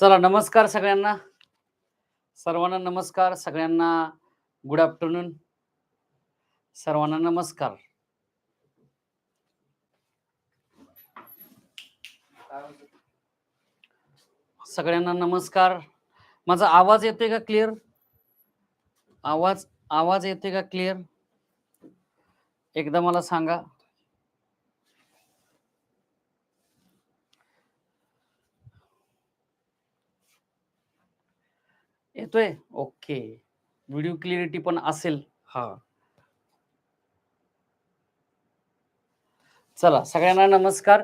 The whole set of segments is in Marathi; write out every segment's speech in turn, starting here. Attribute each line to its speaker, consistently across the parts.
Speaker 1: चला नमस्कार सगळ्यांना. सर्वांना नमस्कार सगळ्यांना गुड आफ्टरनून सर्वांना नमस्कार. सगळ्यांना नमस्कार. माझा आवाज येतोय का क्लिअर आवाज आवाज येतोय का क्लिअर एकदा मला सांगा. येतोय ओके. व्हिडिओ क्लिअरिटी पण असेल. हा. चला सगळ्यांना नमस्कार.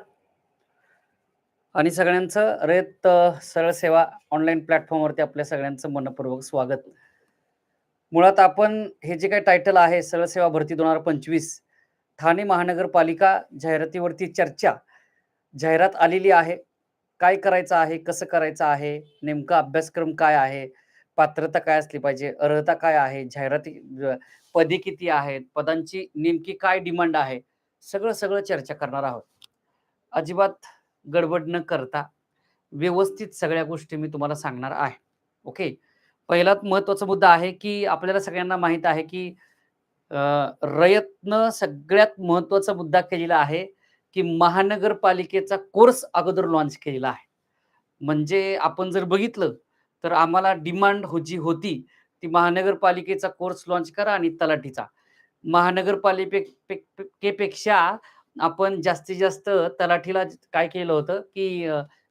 Speaker 1: आणि सगळ्यांचं रयत सरळ सेवा ऑनलाईन प्लॅटफॉर्मवरती आपल्या सगळ्यांचं मनपूर्वक स्वागत. मुळात आपण हे जे काही टायटल आहे सरळ सेवा भरती दोन हजार पंचवीस ठाणे महानगरपालिका जाहिरातीवरती चर्चा जाहिरात आलेली आहे. काय करायचं आहे? कसं करायचं आहे? नेमका अभ्यासक्रम काय आहे? पात्रता काय असली पाहिजे? अर्हता काय आहे? जाहिराती पदे किती आहेत? पदांची नेमकी काय डिमांड आहे? सगळं सगळं चर्चा करणार आहोत. अजिबात गडबड न करता व्यवस्थित सगळ्या गोष्टी मी तुम्हाला सांगणार आहे. ओके? पहिलात महत्त्वाचा मुद्दा आहे की आपल्याला सगळ्यांना माहीत आहे की रयत्न रयतनं सगळ्यात महत्त्वाचा मुद्दा केलेला आहे की महानगरपालिकेचा कोर्स अगोदर लॉन्च केलेला आहे. म्हणजे आपण जर बघितलं तर आम्हाला डिमांड हो जी होती ती महानगरपालिकेचा कोर्स लॉन्च करा आणि तलाठीचा. महानगरपालिकेपेक्षा आपण जास्तीत जास्त तलाठीला काय केलं होतं की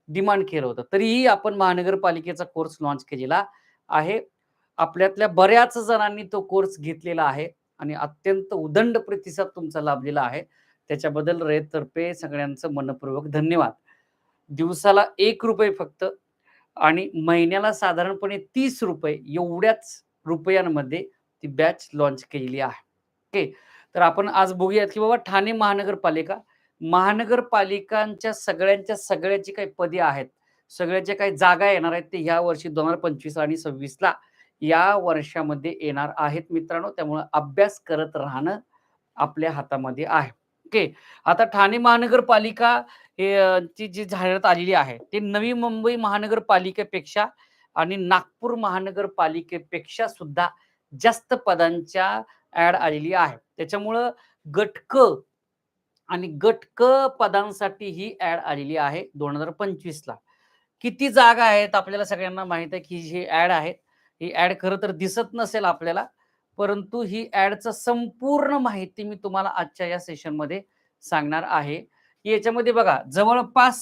Speaker 1: डिमांड केलं होतं. तरीही आपण महानगरपालिकेचा कोर्स लॉन्च केलेला आहे. आपल्यातल्या बऱ्याच जणांनी तो कोर्स घेतलेला आहे आणि अत्यंत उदंड प्रतिसाद तुमचा लाभलेला आहे. त्याच्याबद्दल रेततर्फे सगळ्यांचं मनपूर्वक धन्यवाद. दिवसाला एक रुपये फक्त आणि महिन्याला साधारणपणे तीस रुपये एवढ्याच रुपयांमध्ये ती बॅच लॉन्च केलेली आहे. ओके? तर आपण आज बघूयात की बाबा ठाणे महानगरपालिका महानगरपालिकांच्या सगळ्यांच्या सगळ्याची काही पदे आहेत. सगळ्याच्या काही जागा येणार आहेत ते ह्या वर्षी दोन हजार पंचवीस आणि सव्वीसला या वर्षामध्ये येणार आहेत मित्रांनो. त्यामुळे अभ्यास करत राहणं आपल्या हातामध्ये आहे. ओके. आता ठाणे महानगरपालिका ची जी जाहिरात आलेली आहे ते नवी मुंबई महानगरपालिकेपेक्षा आणि नागपूर महानगरपालिकेपेक्षा सुद्धा जास्त पदांच्या ऍड आलेली आहे. त्याच्यामुळं गटक आणि गटक पदांसाठी ही ऍड आलेली आहे दोन हजार पंचवीस ला किती जागा आहेत आपल्याला सगळ्यांना माहीत आहे की जी ऍड आहे ही ऍड खरं तर दिसत नसेल आपल्याला परंतु ही ॲडचं संपूर्ण माहिती मी तुम्हाला आजच्या या सेशनमध्ये सांगणार आहे. की याच्यामध्ये बघा जवळपास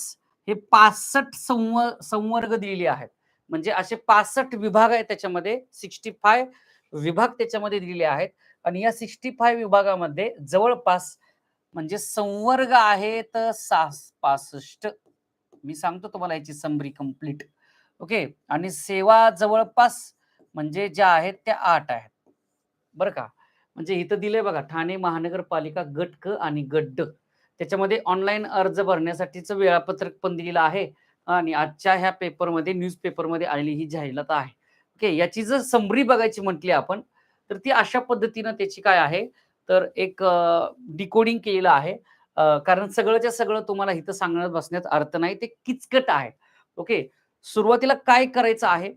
Speaker 1: हे पासष्ट संव संवर्ग दिलेले आहेत. म्हणजे असे पासष्ट विभाग आहेत त्याच्यामध्ये सिक्स्टी फाय विभाग त्याच्यामध्ये दिलेले आहेत. आणि या सिक्स्टी फाय विभागामध्ये जवळपास म्हणजे संवर्ग आहेत सा पासष्ट. मी सांगतो तुम्हाला याची समरी कंप्लीट ओके? आणि सेवा जवळपास म्हणजे ज्या आहेत त्या आठ आहेत. बरं का? म्हणजे इथं दिलंय बघा ठाणे महानगरपालिका गट क आणि गट ड त्याच्यामध्ये ऑनलाईन अर्ज भरण्यासाठीचं वेळापत्रक पण दिलेलं आहे आणि आजच्या ह्या पेपरमध्ये न्यूज पेपरमध्ये आलेली ही जाहिरात आहे. ओके याची जर समरी बघायची म्हटली आपण तर ती अशा पद्धतीनं त्याची काय आहे? तर एक डिकोडिंग केलेलं आहे. कारण सगळंच्या सगळं तुम्हाला इथं सांगण्यात बसण्यात अर्थ नाही ते किचकट आहे. ओके सुरुवातीला काय करायचं आहे?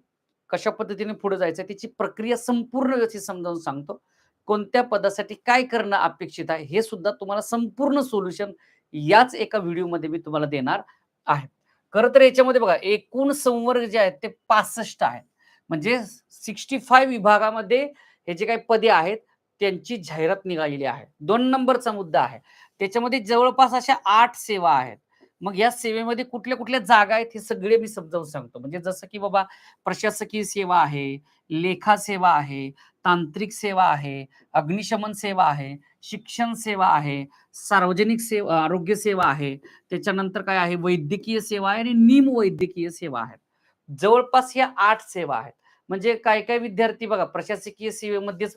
Speaker 1: कशा पद्धतीने पुढे जायचं त्याची प्रक्रिया संपूर्ण व्यवस्थित समजावून सांगतो. कोणत्या पदासाठी काय करणं अपेक्षित आहे हे सुद्धा तुम्हाला संपूर्ण सोल्युशन याच एका व्हिडिओमध्ये मी तुम्हाला देणार आहे. खरं तर याच्यामध्ये बघा एकूण संवर्ग जे आहेत ते पासष्ट आहेत. म्हणजे सिक्स्टी फाय विभागामध्ये हे जे काही पदे आहेत त्यांची जाहिरात निघालेली आहे. दोन नंबरचा मुद्दा आहे. त्याच्यामध्ये जवळपास अशा आठ सेवा आहेत. मग या सेवेमध्ये कुठल्या कुठल्या जागा आहेत हे सगळे मी समजावून सांगतो. म्हणजे जसं की बाबा प्रशासकीय सेवा आहे लेखा सेवा आहे तांत्रिक सेवा आहे अग्निशमन सेवा आहे शिक्षण सेवा आहे सार्वजनिक सेवा आरोग्य सेवा आहे त्याच्यानंतर काय आहे वैद्यकीय सेवा आहे आणि निम वैद्यकीय सेवा आहेत. जवळपास या आठ सेवा आहेत. म्हणजे काय काय विद्यार्थी बघा प्रशासकीय सेवेमध्येच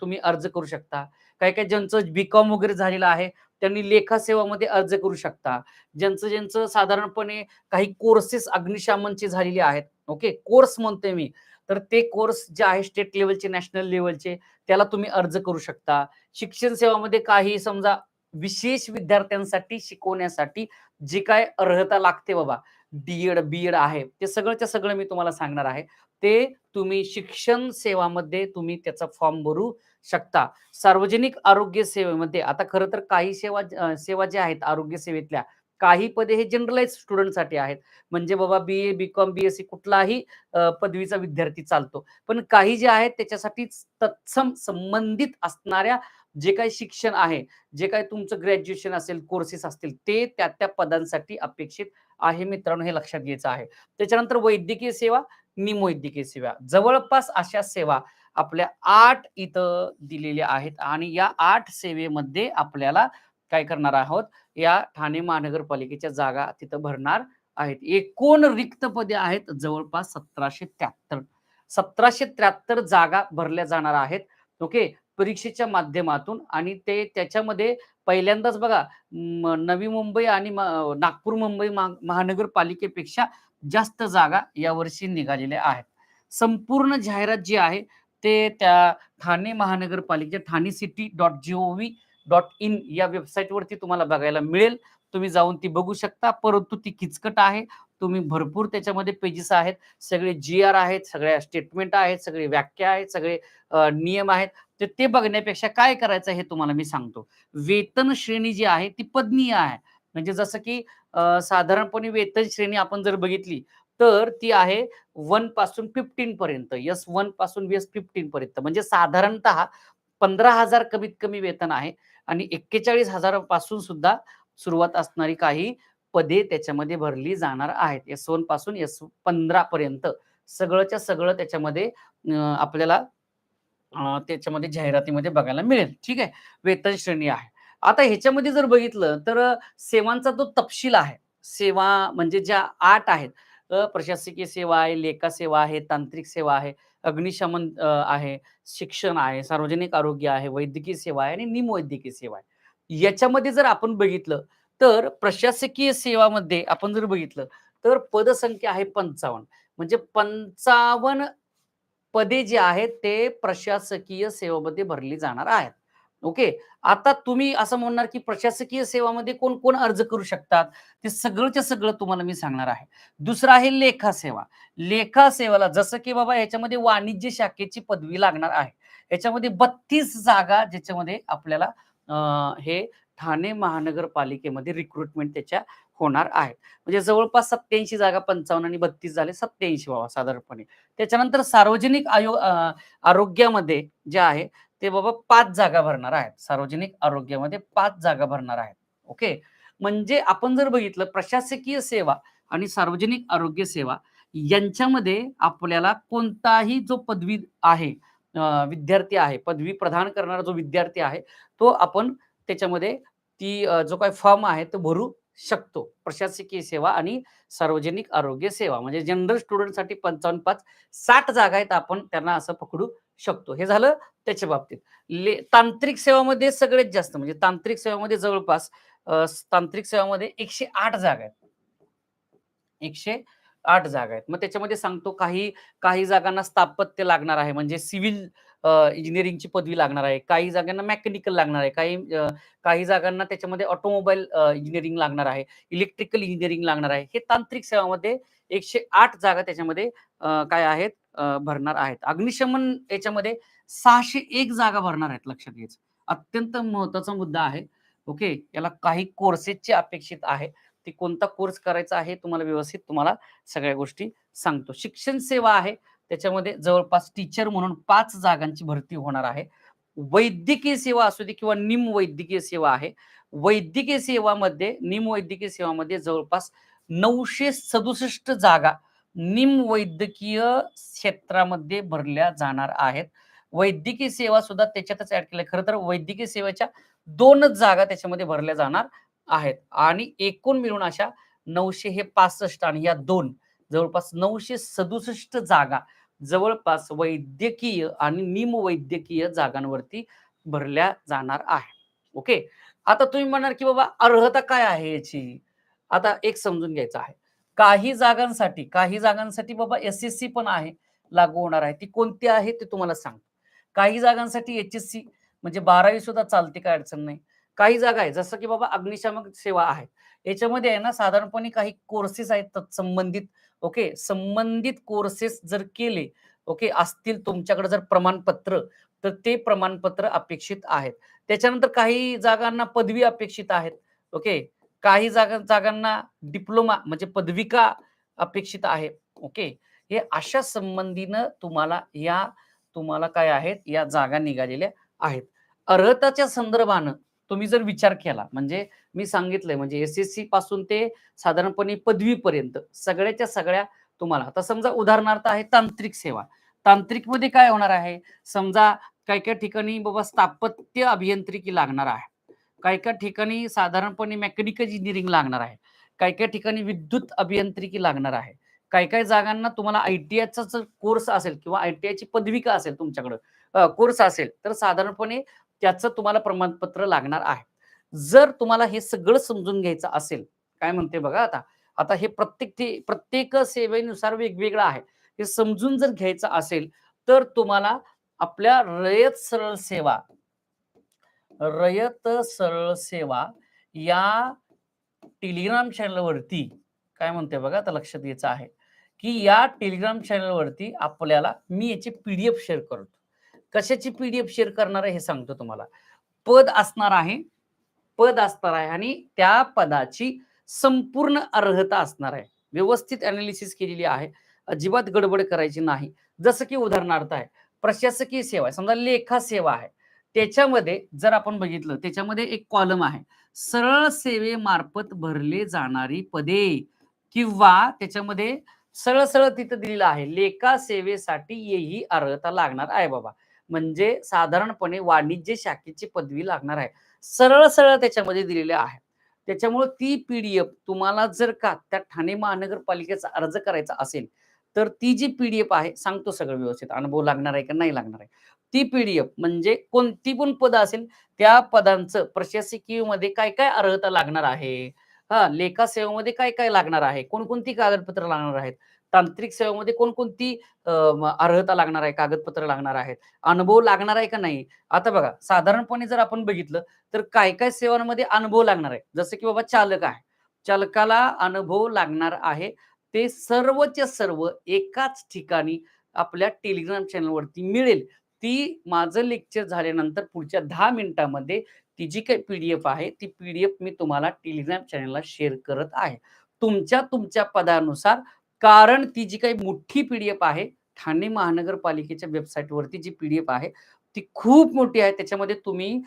Speaker 1: तुम्ही अर्ज करू शकता. काय काय ज्यांचं बीकॉम वगैरे झालेलं आहे त्यांनी लेखा सेवामध्ये अर्ज करू शकता. ज्यांचं ज्यांचं साधारणपणे काही कोर्सेस अग्निशामनचे झालेले आहेत ओके कोर्स म्हणतोय मी. तर ते कोर्स जे आहे स्टेट लेवलचे नॅशनल लेवलचे त्याला तुम्ही अर्ज करू शकता. शिक्षण सेवामध्ये काही समजा विशेष विद्यार्थ्यांसाठी शिकवण्यासाठी जी काय अर्हता लागते बाबा डी-एड, बी-एड आहे, ते सगळंच्या सगळं मी तुम्हाला सांगणार आहे. ते तुम्ही शिक्षण सेवामध्ये तुम्ही त्याचा फॉर्म भरू शकता. सार्वजनिक आरोग्य सेवेमध्ये आता खरं तर काही सेवा सेवा ज्या आहेत आरोग्य सेवेतल्या, काही पदे हे जनरलाइज स्टुडंटसाठी आहेत. म्हणजे बाबा बी-ए, बी-कॉम, बी-एस-सी कुठलाही पदवीचा विद्यार्थी चालतो. पण काही जे आहेत त्याच्यासाठी तत्सम संबंधित असणाऱ्या जे काही शिक्षण आहे, जे काही तुमचं ग्रॅज्युएशन असेल, कोर्सेस असतील, ते त्या-त्या पदांसाठी अपेक्षित आहे मित्रांनो, हे लक्षात घ्यायचं आहे. त्याच्यानंतर वैद्यकीय सेवा, निमवैद्यकीय सेवा. जवळपास अशा सेवा आपल्या आठ इथं दिलेल्या आहेत आणि या आठ सेवेमध्ये आपल्याला काय करणार आहोत, या ठाणे महानगरपालिकेच्या जागा तिथं भरणार आहेत. एकूण रिक्त पदे आहेत जवळपास 1773. 1773 जागा भरल्या जाणार आहेत. ओके. परीक्षेच्या माध्यमातून आणि ते त्याच्यामध्ये पहिल्यांदाच बघा नवी मुंबई आणि नागपूर मुंबई महा महानगरपालिकेपेक्षा जास्त जागा यावर्षी निघालेल्या आहेत. संपूर्ण जाहिरात जी आहे ते त्या ठाणे महानगरपालिकेच्या इन या वेबसाईटवरती तुम्हाला बघायला मिळेल. तुम्ही जाऊन ती बघू शकता. परंतु ती किचकट आहे. तुम्ही भरपूर त्याच्यामध्ये पेजेस आहेत. सगळे जी-आर आहेत, सगळ्या स्टेटमेंट आहेत, सगळे व्याख्या आहेत, सगळे नियम आहेत. तर ते बघण्यापेक्षा काय करायचं हे तुम्हाला मी सांगतो. वेतन श्रेणी जी आहे ती पदनीय आहे. म्हणजे जसं की साधारणपणे वेतन श्रेणी आपण जर बघितली तर ती आहे वनपासून 15 पर्यंत. यस वनपासून एस-15 पर्यंत. म्हणजे साधारणतः पंधरा हजार कमीत कमी वेतन आहे आणि 41,000 पासून सुद्धा सुरुवात असणारी काही पदे त्याच्यामध्ये भरली जाणार आहेत. एस वनपासून एस-15 पर्यंत सगळंच्या सगळं त्याच्यामध्ये आपल्याला त्याच्यामध्ये जाहिरातीमध्ये बघायला मिळेल. ठीक आहे. वेतन श्रेणी आहे. आता ह्याच्यामध्ये जर बघितलं तर सेवांचा जो तपशील आहे. सेवा म्हणजे ज्या आठ आहेत. प्रशासकीय सेवा आहे, लेखा सेवा आहे, तांत्रिक सेवा आहे, अग्निशमन आहे, शिक्षण आहे, सार्वजनिक आरोग्य आहे, वैद्यकीय सेवा आहे आणि निमवैद्यकीय सेवा आहे. याच्यामध्ये जर आपण बघितलं तर प्रशासकीय सेवामध्ये आपण जर बघितलं तर पदसंख्या आहे 55 म्हणजे 55 पदे जी आहेत ते प्रशासकीय सेवामध्ये भरली जाणार आहेत. ओके. आता तुम्ही असं म्हणणार की प्रशासकीय सेवामध्ये कोण-कोण अर्ज करू शकतात? ते सगळंच्या सगळं तुम्हाला मी सांगणार आहे. दुसरं आहे लेखा सेवा. लेखा सेवाला जसं की बाबा याच्यामध्ये वाणिज्य शाखेची पदवी लागणार आहे. याच्यामध्ये बत्तीस जागा ज्याच्यामध्ये आपल्याला हे ठाणे महानगरपालिकेमध्ये रिक्रुटमेंट त्याच्या होणार आहेत. म्हणजे जवळपास 87 जागा 55 आणि 32 झाले सत्याऐंशी बाबा साधारणपणे. त्याच्यानंतर सार्वजनिक आयोग आरोग्यामध्ये जे आहे ते बाबा पाच जागा भरणार आहेत. सार्वजनिक आरोग्यामध्ये पाच जागा भरणार आहेत. ओके. म्हणजे आपण जर बघितलं प्रशासकीय सेवा आणि सार्वजनिक आरोग्य सेवा यांच्यामध्ये आपल्याला कोणताही जो पदवी आहे विद्यार्थी आहे, पदवी प्रदान करणारा जो विद्यार्थी आहे, तो आपण त्याच्यामध्ये ती जो काही फॉर्म आहे तो भरू शकतो. प्रशासकीय सेवा आणि सार्वजनिक आरोग्य सेवा म्हणजे जनरल स्टुडंटसाठी 55 5 60 जागा आहेत आपण त्यांना असं पकडू शकतो. हे झालं त्याच्या बाबतीत. ले तांत्रिक सेवामध्ये सगळ्यात जास्त म्हणजे तांत्रिक सेवामध्ये जवळपास तांत्रिक सेवामध्ये 108 जागा आहेत. 108 जागा आहेत. मग त्याच्यामध्ये सांगतो काही काही जागांना स्थापत्य लागणार आहे म्हणजे सिव्हिल इंजिनिअरिंगची पदवी लागणार आहे. काही जागांना मेकॅनिकल लागणार आहे. काही काही जागांना त्याच्यामध्ये ऑटोमोबाईल इंजिनिअरिंग लागणार आहे. इलेक्ट्रिकल इंजिनिअरिंग लागणार आहे. हे तांत्रिक सेवामध्ये 108 जागा त्याच्यामध्ये काय आहेत भरणार आहेत. अग्निशमन याच्यामध्ये 601 जागा भरणार आहेत लक्षात घ्यायचं. अत्यंत महत्त्वाचा मुद्दा आहे. ओके. याला काही कोर्सेसची अपेक्षित आहे. ते कोणता कोर्स करायचा आहे तुम्हाला व्यवस्थित तुम्हाला सगळ्या गोष्टी सांगतो. शिक्षण सेवा आहे. त्याच्यामध्ये जवळपास टीचर म्हणून पाच जागांची भरती होणार आहे. वैद्यकीय सेवा असू दे किंवा निमवैद्यकीय सेवा आहे. वैद्यकीय सेवामध्ये निमवैद्यकीय सेवामध्ये जवळपास 967 जागा निमवैद्यकीय क्षेत्रामध्ये भरल्या जाणार आहेत. वैद्यकीय सेवा सुद्धा त्याच्यातच ॲड केल्या. खरं तर वैद्यकीय सेवेच्या दोनच जागा त्याच्यामध्ये भरल्या जाणार आहेत आणि एकूण मिळून अशा नऊशे हे 65 आणि या दोन जवळपास 967 जागा जवळपास वैद्यकीय आणि निमवैद्यकीय जागांवरती भरल्या जाणार आहे. ओके. आता तुम्ही म्हणाल की बाबा अर्हता काय आहे याची? आता एक समजून घ्यायचं आहे. काही जागांसाठी काही जागांसाठी बाबा एस-एस-सी पण आहे, लागू होणार आहे. ती कोणती आहे ते तुम्हाला सांगतो. काही जागांसाठी एच-एस-सी म्हणजे 12वी सुद्धा चालते काय अडचण नाही. काही जागा आहे जसं की बाबा अग्निशामक सेवा आहे. याच्यामध्ये आहे ना साधारणपणे काही कोर्सेस आहेत तत्संबंधित ओके? संबंधित कोर्सेस जर केले ओके? असतील तुमच्याकडे जर प्रमाणपत्र तर ते प्रमाणपत्र अपेक्षित आहेत. त्याच्यानंतर काही जागांना पदवी अपेक्षित आहेत ओके? काही जागा जागांना डिप्लोमा म्हणजे पदविका अपेक्षित आहे ओके? हे अशा संबंधीनं तुम्हाला या तुम्हाला काय आहेत? या जागा निघालेल्या आहेत. अर्हताच्या संदर्भानं तुम्ही जर विचार केला म्हणजे मी सांगितलंय म्हणजे एस एस सी पासून ते साधारणपणे पदवीपर्यंत सगळ्याच्या सगळ्या तुम्हाला आता समजा उदाहरणार्थ आहे तांत्रिक सेवा. तांत्रिकमध्ये काय होणार आहे? समजा काही काही ठिकाणी बाबा स्थापत्य अभियांत्रिकी लागणार आहे. काही काही ठिकाणी साधारणपणे मेकॅनिकल इंजिनिअरिंग लागणार आहे. काही काही ठिकाणी विद्युत अभियांत्रिकी लागणार आहे. काही काही जागांना तुम्हाला आय टी आयचा जर कोर्स असेल किंवा आय टी आयची पदविका असेल तुमच्याकडं कोर्स असेल तर साधारणपणे त्याचं तुम्हाला प्रमाणपत्र लागणार आहे. जर तुम्हाला हे सगळं समजून घ्यायचं असेल काय म्हणते बघा आता आता हे प्रत्येक ते प्रत्येक सेवेनुसार वेगवेगळं आहे. हे समजून जर घ्यायचं असेल तर तुम्हाला आपल्या रयत सरळ सेवा रयत सरळ सेवा या टेलिग्राम चॅनलवरती काय म्हणते बघा आता लक्षात घ्यायचं आहे की या टेलिग्राम चॅनलवरती आपल्याला मी याची पीडीएफ शेअर करतो कशाची पीडीएफ शेअर करणार आहे हे सांगतो तुम्हाला. पद असणार आहे पद असणार आहे आणि त्या पदाची संपूर्ण अर्हता असणार आहे. व्यवस्थित अनालिसिस केलेली आहे. अजिबात गडबड करायची नाही. जसं की उदाहरणार्थ आहे प्रशासकीय सेवा आहे. समजा लेखा सेवा आहे. त्याच्यामध्ये जर आपण बघितलं त्याच्यामध्ये एक कॉलम आहे. सरळ सेवेमार्फत भरले जाणारी पदे किंवा त्याच्यामध्ये सरळ सरळ तिथं दिलेलं आहे. लेखा सेवेसाठी येही अर्हता लागणार आहे बाबा. म्हणजे साधारणपणे वाणिज्य शाखेची पदवी लागणार आहे. सरळ सरळ त्याच्यामध्ये दिलेले आहे. त्याच्यामुळे ती पीडीएफ तुम्हाला जर का त्या ठाणे महानगरपालिकेचा अर्ज करायचा असेल तर ती जी पीडीएफ आहे सांगतो सगळं व्यवस्थित. अनुभव लागणार आहे का नाही लागणार आहे. ती पीडीएफ म्हणजे कोणती पण पद असेल त्या पदांचं प्रशासकीयमध्ये काय काय अर्हता लागणार आहे? हा लेखा सेवेमध्ये काय काय लागणार आहे? कोणकोणती कागदपत्र लागणार आहेत? तांत्रिक सेवेमध्ये कोणकोणती अर्हता लागणार आहे कागदपत्र लागणार आहेत अनुभव लागणार आहे का नाही? आता बघा साधारणपणे जर आपण बघितलं तर काय काय सेवांमध्ये अनुभव लागणार आहे? जसं की बाबा चालक आहे. चालकाला अनुभव लागणार आहे. ते सर्वच्या सर्व एकाच ठिकाणी आपल्या टेलिग्राम चॅनलवरती मिळेल. ती माझं लेक्चर झाल्यानंतर पुढच्या दहा मिनिटामध्ये ती जी काही पीडीएफ आहे ती पीडीएफ मी तुम्हाला टेलिग्राम चॅनलला शेअर करत आहे. तुमच्या तुमच्या पदानुसार कारण ती जी काही मोठी पीडीएफ आहे ठाणे महानगरपालिकेच्या वेबसाईटवरती जी पीडीएफ आहे ती खूप मोठी आहे. त्याच्यामध्ये तुम्ही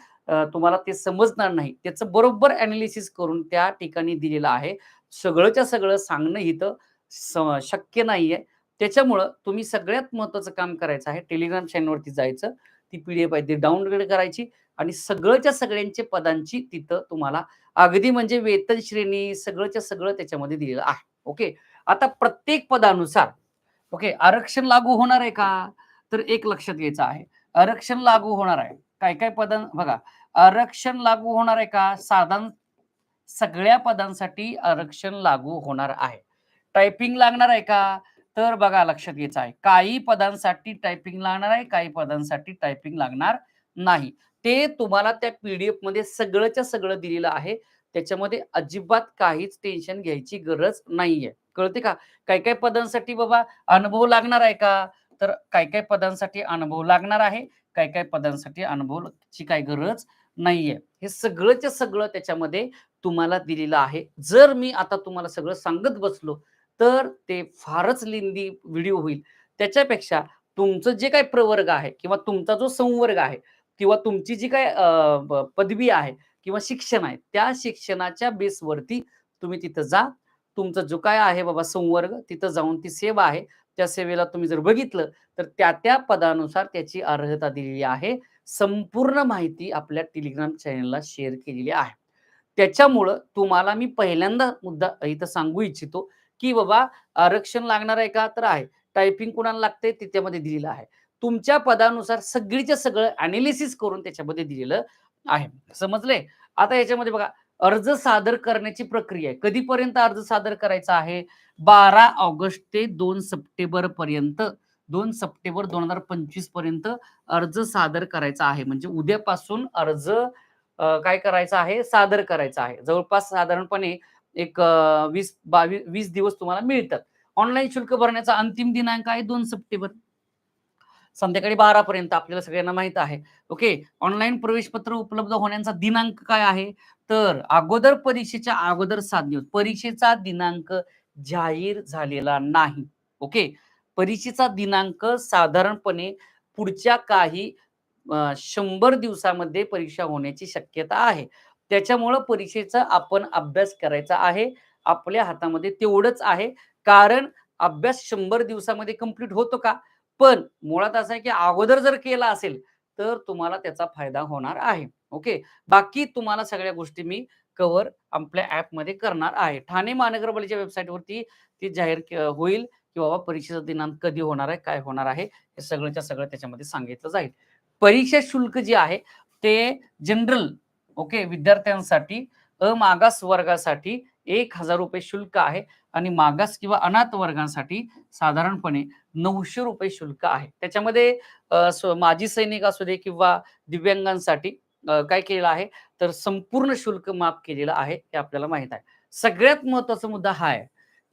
Speaker 1: तुम्हाला ते समजणार नाही. त्याचं बरोबर अनालिसिस करून त्या ठिकाणी दिलेलं आहे. सगळंच्या सगळं सांगणं इथं शक्य नाही आहे त्याच्यामुळं तुम्ही सगळ्यात महत्वाचं काम करायचं आहे टेलिग्राम चॅनलवरती जायचं. ती पीडीएफ आहे ती डाउनलोड करायची आणि सगळंच्या सगळ्यांचे पदांची तिथं तुम्हाला अगदी म्हणजे वेतन श्रेणी सगळंच्या सगळं त्याच्यामध्ये दिलेलं आहे. ओके? आता प्रत्येक पदानुसार ओके आरक्षण लागू होणार आहे का? तर एक लक्षात घ्यायचं आहे. आरक्षण लागू होणार आहे. काय काय पद बघा आरक्षण लागू होणार आहे का? साधारण सगळ्या पदांसाठी आरक्षण लागू होणार आहे. टायपिंग लागणार आहे का? तर बघा लक्षात घ्यायचं आहे. काही पदांसाठी टायपिंग लागणार आहे काही पदांसाठी टायपिंग लागणार नाही. ते तुम्हाला त्या पीडीएफमध्ये सगळंच्या सगळं दिलेलं आहे. त्याच्यामध्ये अजिबात काहीच टेन्शन घ्यायची गरज नाहीये. कळते का? काय काय पदांसाठी बाबा अनुभव लागणार आहे का? तर काय काय पदांसाठी अनुभव लागणार आहे काय काय पदांसाठी अनुभवची काय गरज नाहीये. हे सगळंच्या सगळं त्याच्यामध्ये तुम्हाला दिलेलं आहे. जर मी आता तुम्हाला सगळं सांगत बसलो तर ते फारच लिंदी व्हिडिओ होईल. त्याच्यापेक्षा तुमचं जे काही प्रवर्ग आहे किंवा तुमचा जो संवर्ग आहे किंवा तुमची जी काय पदवी आहे किंवा शिक्षण आहे त्या शिक्षणाच्या बेसवरती तुम्ही तिथं जा. तुमचा जो काय आहे बाबा संवर्ग तिथं जाऊन ती सेवा आहे. त्या सेवेला तुम्ही जर बघितलं तर त्या त्या पदानुसार त्याची अर्हता दिलेली आहे. संपूर्ण माहिती आपल्या टेलिग्राम चॅनलला शेअर केलेली आहे. त्याच्यामुळं तुम्हाला मी पहिल्यांदा मुद्दा इथं सांगू इच्छितो की बाबा आरक्षण लागणार आहे का? तर आहे. टायपिंग कुणाला लागते त्याच्यामध्ये दिलेलं आहे. तुमच्या पदानुसार सगळीच्या सगळं अनालिसिस करून त्याच्यामध्ये दिलेलं आहे. समजले आता याच्यामध्ये बघा अर्ज सादर करण्याची प्रक्रिया आहे. कधीपर्यंत अर्ज सादर करायचा आहे? बारा ऑगस्ट ते दोन सप्टेंबर पर्यंत दोन सप्टेंबर दोन हजार पंचवीसपर्यंत अर्ज सादर करायचा आहे. म्हणजे उद्यापासून अर्ज काय करायचा आहे? सादर करायचा आहे. जवळपास साधारणपणे एक वीस बावीस वीस दिवस तुम्हाला मिळतात. ऑनलाईन शुल्क भरण्याचा अंतिम दिनांक आहे दोन सप्टेंबर. संध्याकाळी बारापर्यंत आपल्याला सगळ्यांना माहीत आहे. ओके? ऑनलाईन प्रवेशपत्र उपलब्ध होण्याचा दिनांक काय आहे? तर अगोदर परीक्षेच्या अगोदर सात दिवस. परीक्षेचा दिनांक जाहीर झालेला नाही. ओके? परीक्षेचा दिनांक साधारणपणे पुढच्या काही शंभर दिवसामध्ये परीक्षा होण्याची शक्यता आहे. त्याच्यामुळं परीक्षेचा आपण अभ्यास करायचा आहे. आपल्या हातामध्ये तेवढंच आहे. कारण अभ्यास शंभर दिवसामध्ये कंप्लीट होतो का? पण मुळात असं आहे की अगोदर जर केला असेल तर तुम्हाला त्याचा फायदा होणार आहे. ओके? बाकी तुम्हाला सगळ्या गोष्टी मी कव्हर आपल्या ॲपमध्ये करणार आहे. ठाणे महानगरपालिकेच्या वेबसाईटवरती ती जाहीर होईल की बाबा परीक्षेचा दिनांक कधी होणार आहे काय होणार आहे हे सगळंच्या सगळं त्याच्यामध्ये सांगितलं जाईल. परीक्षा शुल्क जे आहे ते जनरल ओके विद्यार्थ्यांसाठी अमागास वर्गासाठी एक हजार रुपये शुल्क आहे आणि मागास किंवा अनाथ वर्गांसाठी साधारणपणे नऊशे रुपये शुल्क आहे. त्याच्यामध्ये स्व- माजी सैनिक असू दे किंवा दिव्यांगांसाठी काय केलेलं आहे? तर संपूर्ण शुल्क माफ केलेलं आहे हे आपल्याला माहीत आहे. सगळ्यात महत्त्वाचा मुद्दा हा आहे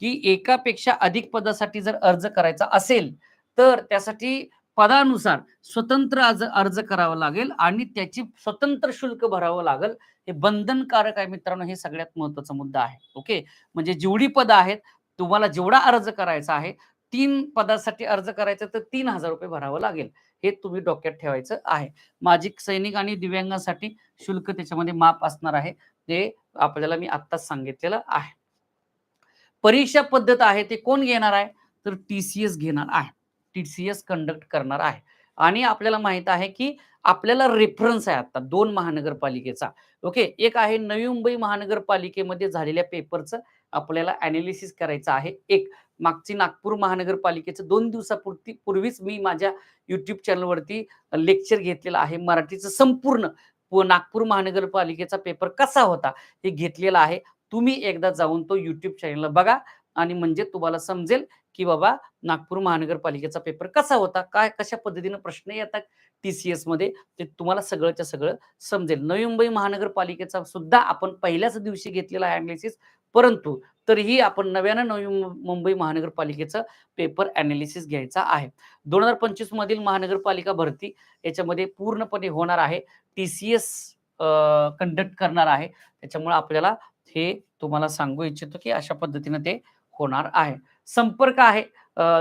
Speaker 1: की एकापेक्षा अधिक पदासाठी जर अर्ज करायचा असेल तर त्यासाठी पदानुसार स्वतंत्र अर्ज अर्ज करावा लागेल आणि त्याची स्वतंत्र शुल्क भरावं लागेल. हे बंधनकारक आहे मित्रांनो हे सगळ्यात महत्त्वाचा मुद्दा आहे. ओके? म्हणजे जेवढी पदं आहेत तुम्हाला जेवढा अर्ज करायचा आहे तीन पदासाठी अर्ज करायचा तर तीन हजार रुपये भरावं लागेल. हे तुम्ही डोक्यात ठेवायचं आहे. माजी सैनिक आणि दिव्यांगासाठी शुल्क त्याच्यामध्ये माफ असणार आहे. ते आपल्याला मी आत्ताच सांगितलेलं आहे. परीक्षा पद्धत आहे ते कोण घेणार आहे? तर टी सी एस घेणार आहे. टी सी एस कंडक्ट करणार आहे. आणि आपल्याला माहीत आहे की आपल्याला रेफरन्स आहे आता दोन महानगरपालिकेचा. ओके एक आहे नवी मुंबई महानगरपालिकेमध्ये झालेल्या पेपरचं आपल्याला अनालिसिस करायचं आहे. एक मागची नागपूर महानगरपालिकेचं दोन दिवसापूर्वी पूर्वीच मी माझ्या युट्यूब चॅनलवरती लेक्चर घेतलेलं आहे. मराठीचं संपूर्ण व नागपूर महानगरपालिकेचा पेपर कसा होता हे घेतलेला आहे. तुम्ही एकदा जाऊन तो युट्यूब चॅनलला बघा. आणि म्हणजे तुम्हाला समजेल की बाबा नागपूर महानगरपालिकेचा पेपर कसा होता? काय कशा पद्धतीनं प्रश्न येतात? टी सी एसमध्ये ते तुम्हाला सगळंच्या सगळं समजेल. नवी मुंबई महानगरपालिकेचा सुद्धा आपण पहिल्याच दिवशी घेतलेला आहे अनालिसिस परंतु तरीही आपण नव्यानं नवी मुंबई महानगरपालिकेचं पेपर अनालिसिस घ्यायचा आहे. दोन हजार पंचवीस मधील महानगरपालिका भरती याच्यामध्ये पूर्णपणे होणार आहे. टी सी एस कंडक्ट करणार आहे. त्याच्यामुळे आपल्याला हे तुम्हाला सांगू इच्छितो की अशा पद्धतीनं ते होणार आहे. संपर्क आहे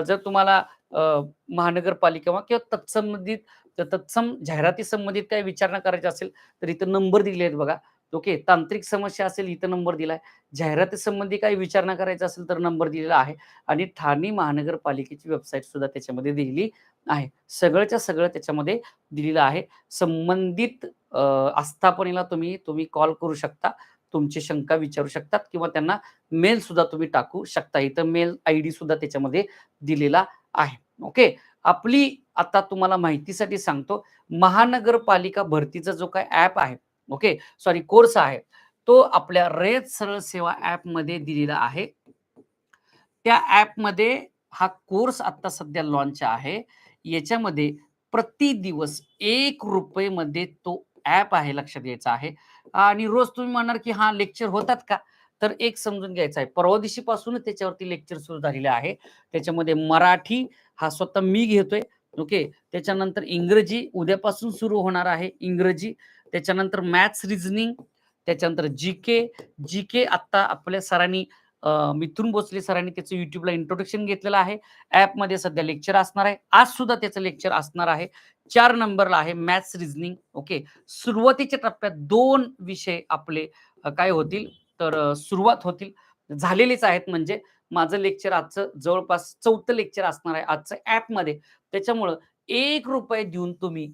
Speaker 1: जर तुम्हाला महानगरपालिका किंवा तत्संबंधित तत्सम जाहिराती संबंधित काही विचारणा करायची असेल तर इथं नंबर दिले आहेत बघा. ओके तांत्रिक समस्या असेल इथं नंबर दिलाय. जाहिराती संबंधी काही विचारणा करायचं असेल तर नंबर दिलेला आहे. आणि ठाणे महानगरपालिकेची वेबसाईट सुद्धा त्याच्यामध्ये दिलेली आहे. सगळंच्या सगळं त्याच्यामध्ये दिलेलं आहे. संबंधित आस्थापनेला तुम्ही तुम्ही कॉल करू शकता. तुमची शंका विचारू शकतात किंवा त्यांना मेल सुद्धा तुम्ही टाकू शकता. इथं मेल आय डी सुद्धा त्याच्यामध्ये दिलेला आहे. ओके आपली आता तुम्हाला माहितीसाठी सांगतो महानगरपालिका भरतीचा जो काय ऍप आहे ओके सॉरी कोर्स आहे तो आपल्या रेत सरळ सेवा ऍपमध्ये दिलेला आहे. त्या ऍपमध्ये हा कोर्स आता सध्या लॉन्च आहे. याच्यामध्ये प्रति दिवस एक रुपये मध्ये तो ऍप आहे लक्षात घ्यायचा आहे. आणि रोज तुम्ही म्हणणार की हा लेक्चर होतात का? तर एक समजून घ्यायचं आहे. परवा दिवशीपासून त्याच्यावरती लेक्चर सुरू झालेले आहे. त्याच्यामध्ये मराठी हा स्वतः मी घेतोय. ओके? त्याच्यानंतर इंग्रजी उद्यापासून सुरू होणार आहे इंग्रजी. त्याच्यानंतर मॅथ्स रिझनिंग त्याच्यानंतर जी के जी के आत्ता आपल्या सरांनी अं, मिथुन भोसले सरांनी त्याचं युट्यूबला इंट्रोडक्शन घेतलेलं आहे. ॲपमध्ये सध्या लेक्चर असणार आहे. आज सुद्धा त्याचं लेक्चर असणार आहे. चार नंबरला आहे मॅथ्स रिझनिंग ओके सुरुवातीच्या टप्प्यात दोन विषय आपले काय होतील? तर सुरुवात होतील. झालेलेच आहेत म्हणजे माझं लेक्चर आजचं जवळपास चौथं लेक्चर असणार आहे आजचं ॲपमध्ये त्याच्यामुळं एक रुपये देऊन तुम्ही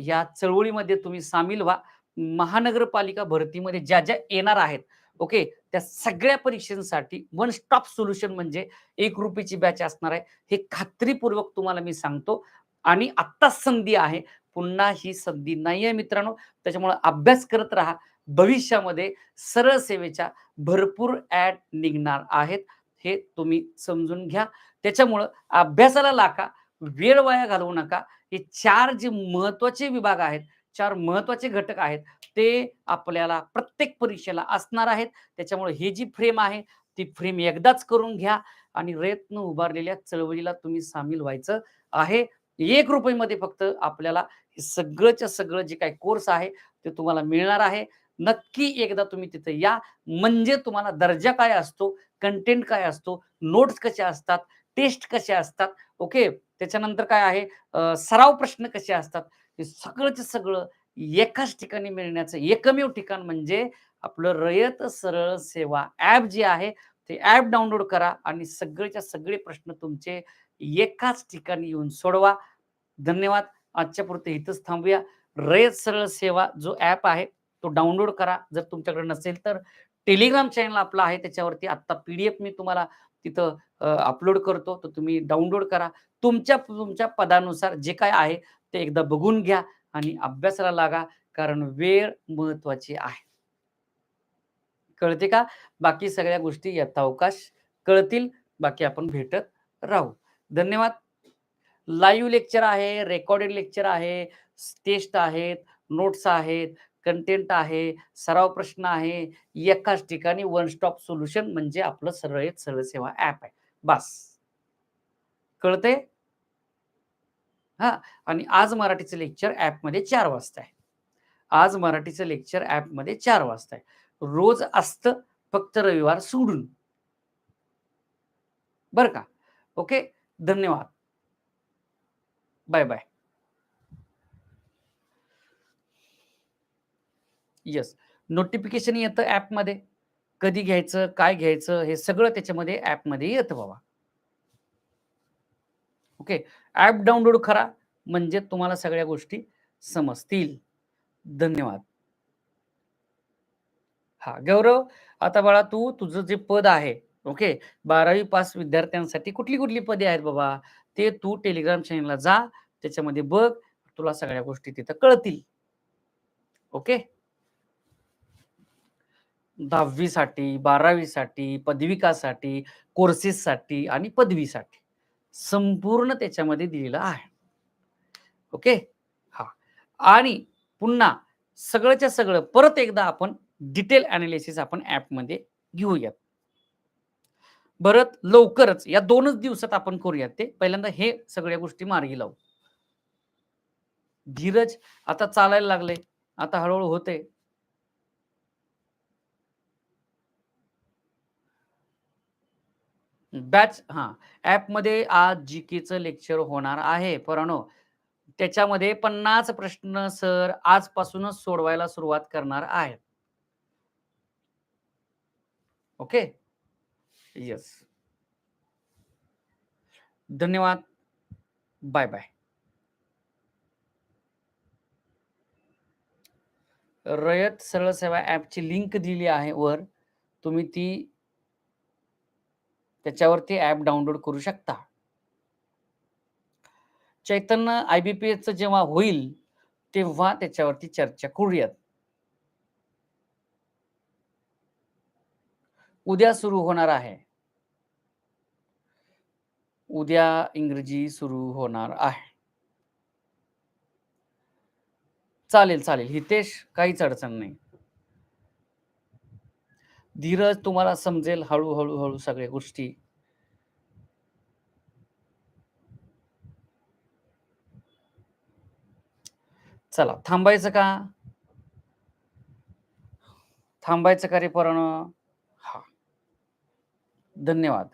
Speaker 1: या चळवळीमध्ये तुम्ही सामील व्हा. महानगरपालिका भरतीमध्ये ज्या ज्या येणार आहेत ओके त्या सगळ्या परीक्षांसाठी वन स्टॉप सोल्युशन म्हणजे एक रुपयाची बॅच असणार आहे. हे खात्रीपूर्वक तुम्हाला मी सांगतो. आणि आत्ताच संधी आहे. पुन्हा ही संधी नाही आहे मित्रांनो. त्याच्यामुळे अभ्यास करत राहा. भविष्यामध्ये सरळ सेवेच्या भरपूर ॲड निघणार आहेत. हे तुम्ही समजून घ्या. त्याच्यामुळं अभ्यासाला लाका. वेळ वाया घालवू नका. हे चार जे महत्त्वाचे विभाग आहेत चार महत्त्वाचे घटक आहेत ते आपल्याला प्रत्येक परीक्षेला असणार आहेत. त्याच्यामुळे ही जी फ्रेम आहे ती फ्रेम एकदाच करून घ्या. आणि रयत्न उभारलेल्या चळवळीला तुम्ही सामील व्हायचं आहे. एक रुपयेमध्ये फक्त आपल्याला सगळंच्या सगळं जे काही कोर्स आहे ते तुम्हाला मिळणार आहे. नक्की एकदा तुम्ही तिथे या. म्हणजे तुम्हाला दर्जा काय असतो कंटेंट काय असतो नोट्स कसे असतात टेस्ट कसे असतात ओके त्याच्यानंतर काय आहे सराव प्रश्न कसे असतात हे सगळंच सगळं एकाच ठिकाणी मिळण्याचं एकमेव ठिकाण म्हणजे आपलं रयत सरळ सेवा ॲप जे आहे ते ॲप डाउनलोड करा आणि सगळेच्या सगळे प्रश्न तुमचे एकाच ठिकाणी येऊन सोडवा. धन्यवाद. आजच्या पुरते इथंच थांबूया. रयत सरळ सेवा जो ॲप आहे तो डाउनलोड करा. जर तुमच्याकडे नसेल तर टेलिग्राम चॅनल आपला आहे त्याच्यावरती आत्ता पी डी एफ मी तुम्हाला तिथं अपलोड करतो. तर तुम्ही डाउनलोड करा. तुमच्या तुमच्या पदानुसार जे काय आहे ते एकदा बघून घ्या आणि अभ्यासाला लागा कारण वेळ महत्वाची आहे. कळते का? बाकी सगळ्या गोष्टी यथावकाश कळतील. बाकी आपण भेटत राहू. धन्यवाद. लाईव्ह लेक्चर आहे रेकॉर्डेड लेक्चर आहे टेस्ट आहेत नोट्स आहेत कंटेंट आहे सराव प्रश्न आहे एकाच ठिकाणी वन स्टॉप सोल्युशन म्हणजे आपलं सरळ सरळ सेवा ऍप आहे. बस. कळते हा. आणि आज मराठीचं लेक्चर ॲपमध्ये चार वाजता आहे. आज मराठीचं लेक्चर ॲपमध्ये चार वाजता आहे. रोज असतं फक्त रविवार सोडून. बर का? ओके? धन्यवाद. Bye bye. येस नोटिफिकेशन येतं ॲपमध्ये कधी घ्यायचं काय घ्यायचं हे सगळं त्याच्यामध्ये ॲपमध्ये येतं बाबा. ओके ॲप डाउनलोड करा म्हणजे तुम्हाला सगळ्या गोष्टी समजतील. धन्यवाद. हा गौरव आता बाळा तू तुझं जे पद आहे ओके बारावी पास विद्यार्थ्यांसाठी कुठली कुठली पदे आहेत बाबा? ते तू टेलिग्राम चॅनलला जा त्याच्यामध्ये बघ तुला सगळ्या गोष्टी तिथं कळतील. ओके? दहावीसाठी बारावीसाठी पदविकासाठी कोर्सेससाठी आणि पदवीसाठी संपूर्ण त्याच्यामध्ये दिलेलं आहे. ओके? हा. आणि पुन्हा सगळंच्या सगळं परत एकदा आपण डिटेल अनालिसिस आपण ॲपमध्ये घेऊयात. बरत लवकरच या दोनच दिवसात आपण करूयात ते. पहिल्यांदा हे सगळ्या गोष्टी मार्गी लावू. धीरज आता चालायला लागले. आता हळूहळू होते बॅच हा. ऍपमध्ये आज जी केचं लेक्चर होणार आहे. परानो त्याच्यामध्ये पन्नास प्रश्न सर आजपासूनच सोडवायला सुरुवात करणार आहेत. ओके? येस धन्यवाद. बाय बाय रयत सरळ सेवा ॲपची लिंक दिली आहे वर. तुम्ही ती त्याच्यावरती ॲप डाउनलोड करू शकता. चैतन्य आय बी पी एसचं जेव्हा होईल तेव्हा त्याच्यावरती चर्चा करूयात. उद्या सुरू होणार आहे. उद्या इंग्रजी सुरू होणार आहे. चालेल चालेल. हितेश काहीच अडचण नाही. धीरज तुम्हाला समजेल हळूहळू हळू सगळ्या गोष्टी. चला थांबायचं का? थांबायचं का रे परण हा. धन्यवाद.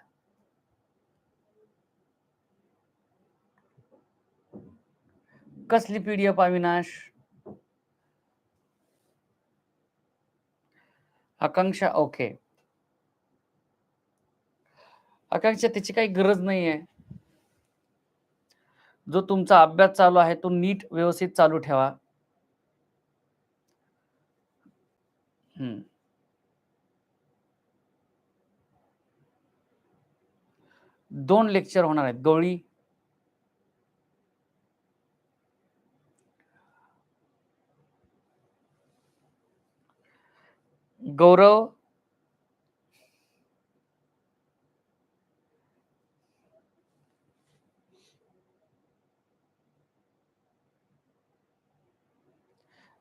Speaker 1: कसली पीडीएफ अविनाश आकांक्षा ओके आकांक्षा त्याची काही गरज नाही आहे जो तुमचा अभ्यास चालू आहे तो नीट व्यवस्थित चालू ठेवा. दोन लेक्चर होणार आहेत. गवळी गौरव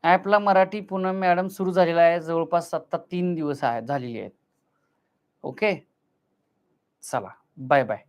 Speaker 1: ॲपला मराठी पूनम मॅडम सुरू झालेला आहे. जवळपास आता तीन दिवस झालेले झालेली आहेत. ओके. चला. Bye, bye.